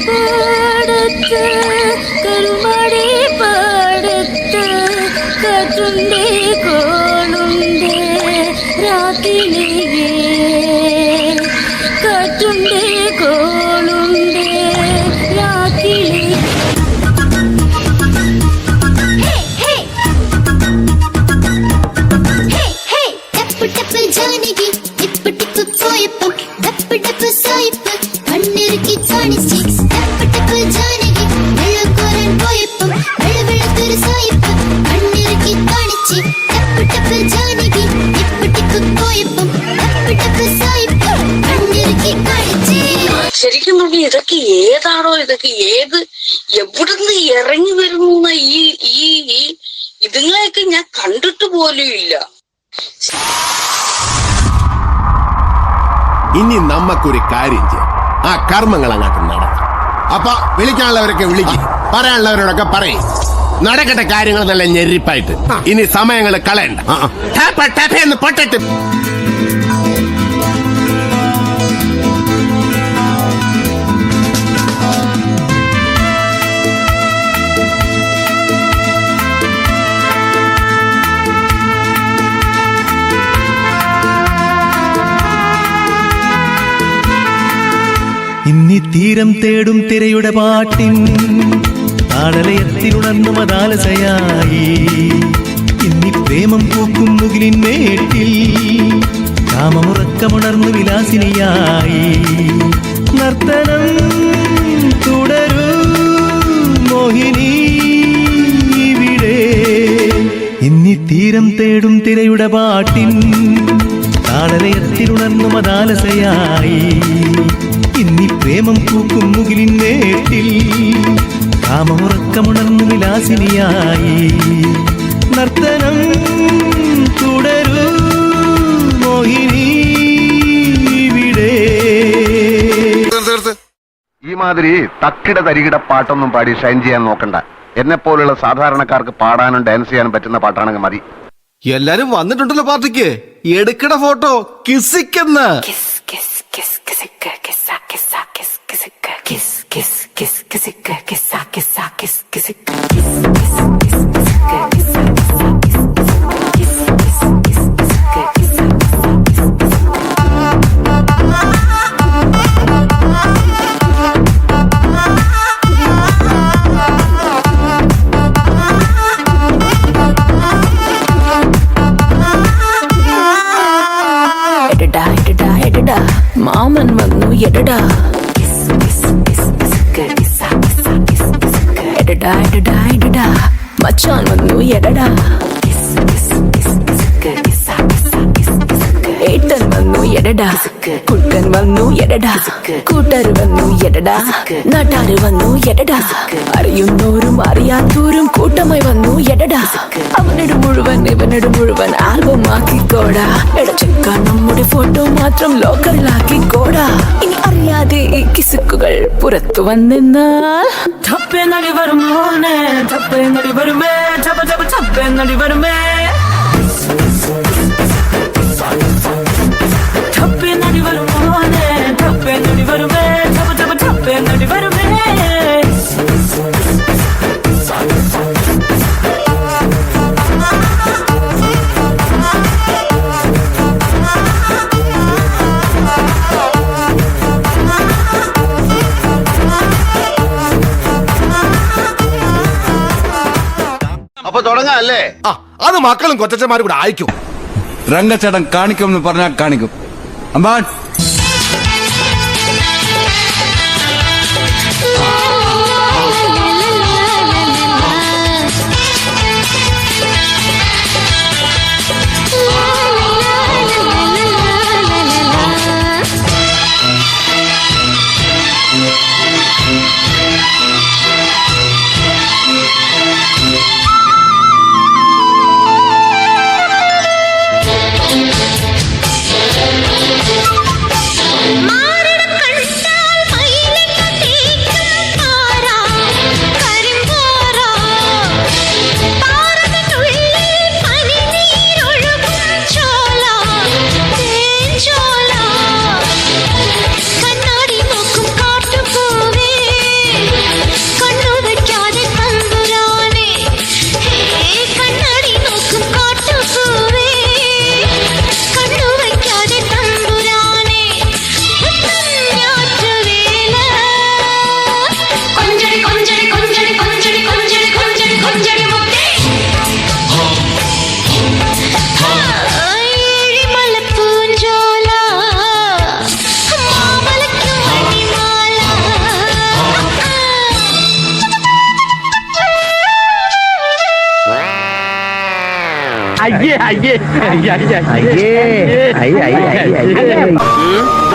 പാടത്ത് കരുമടി പാടത്ത് രാത്രിയിലേ കാറ്റുണ്ടേ കോണുണ്ട് രാത്രിയിലേ ടപ്പ് ടപ്പ് ജാനകി ടിപ്പ് ടിപ്പ് പോയപ്പം ശരിക്കും പറഞ്ഞാൽ ഇതൊക്കെ ഏതാണോ ഇതൊക്കെ ഏത് എവിടുന്ന് ഇറങ്ങി വരുന്ന ഈ ഈ ഈ ഇതുങ്ങളെയൊക്കെ ഞാൻ കണ്ടിട്ട് പോലും ഇല്ല. ഇനി നമ്മക്കൊരു കാര്യം ചെയ്യാം. ആ കർമ്മങ്ങൾ അങ്ങോട്ട് നടക്കും. അപ്പൊ വിളിക്കാനുള്ളവരൊക്കെ വിളിക്കും. പറയാനുള്ളവരോടൊക്കെ പറയും. നടക്കട്ടെ കാര്യങ്ങൾ നല്ല ഞെരിപ്പായിട്ട്. ഇനി സമയങ്ങൾ കളയണ്ട. ടാപ്പ ടാപ്പ എന്ന് പൊട്ടട്ട്. തീരം തേടും തിരയുടെ പാട്ടിൻ താളലയത്തിലുണർന്നു മതാലസയായി. ഇന്നി പ്രേമം പൂക്കും മുകിലിൻ മേട്ടിൽ കാമമുറക്കമുണർന്നു വിലാസിനിയായി. നർത്തനം തുടരൂ മോഹിനി ഇന്നി തീരം തേടും തിരയുടെ പാട്ടിൻ താളലയത്തിലുണർന്നു മതാലസയായി. ഇന്നി പ്രേമം പൂക്കും മുകിലിൻ നേട്ടിൽ കാമമുറക്കമുണർന്നു വിലാസിനിയായി. നർത്തനം തുടരൂ മോഹിനി ഇവിടെ. ഈ മാതിരി തക്കിട തരികിട പാട്ടൊന്നും പാടി ഷൈൻ ചെയ്യാൻ നോക്കണ്ട. എന്നെ പോലുള്ള സാധാരണക്കാർക്ക് പാടാനും ഡാൻസ് ചെയ്യാനും പറ്റുന്ന പാട്ടാണെങ്കിൽ മതി. എല്ലാരും വന്നിട്ടുണ്ടല്ലോ പാർട്ടിക്ക്. എടുക്കട ഫോട്ടോ കിസിക്കെന്ന്. kiss kiss kiss kiss kiss kiss kiss kiss kiss kiss kiss kiss kiss டடா டடா டடா மச்சான் வந்து எடடா kiss kiss kiss kiss kiss kiss kiss kiss kiss kiss kiss kiss kiss kiss kiss kiss kiss എടടാ ഏട്ടൻ വന്നു എടടാ കുട്ടൻ വന്നു എടടാ കൂട്ടര് വന്നു എടടാ നാട്ടാര് വന്നു എടടാ അറിയുന്നോരും അറിയാത്തോരും കൂട്ടമായി വന്നു എടടാ അവനോട് മുഴുവൻ ഇവനോട് മുഴുവൻ ആൽബം ആക്കിക്കോടാ എടച്ചക്ക നമ്മുടെ ഫോട്ടോ മാത്രം ലോക്കറിലാക്കിക്കോടാ ഇനി അറിയാതെ ഈ കിസുക്കുകൾ പുറത്തു വന്നെന്നാൽ തപ്പേ നടി വരുമോനെ തപ്പേ നടി വരുമേ ചപ്പ ചപ്പ ചപ്പേ നടി വരുമേ അപ്പൊ തുടങ്ങാം അല്ലേ ആ അത് മക്കളും കൊച്ചന്മാരും കൂടെ അയക്കും. രംഗച്ചേട്ടൻ കാണിക്കുമെന്ന് പറഞ്ഞാൽ കാണിക്കും. അമ്പാൻ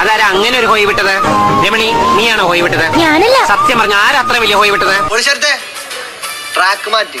അതാരാ അങ്ങനെ ഒരു ഹോയി വിട്ടത്? രമണി നീയാണോ ഹോയി വിട്ടത്? ഞാനല്ല. സത്യം പറഞ്ഞ ആരാ അത്ര വലിയ ഹോയി വിട്ടത്? ട്രാക്ക് മാറ്റി.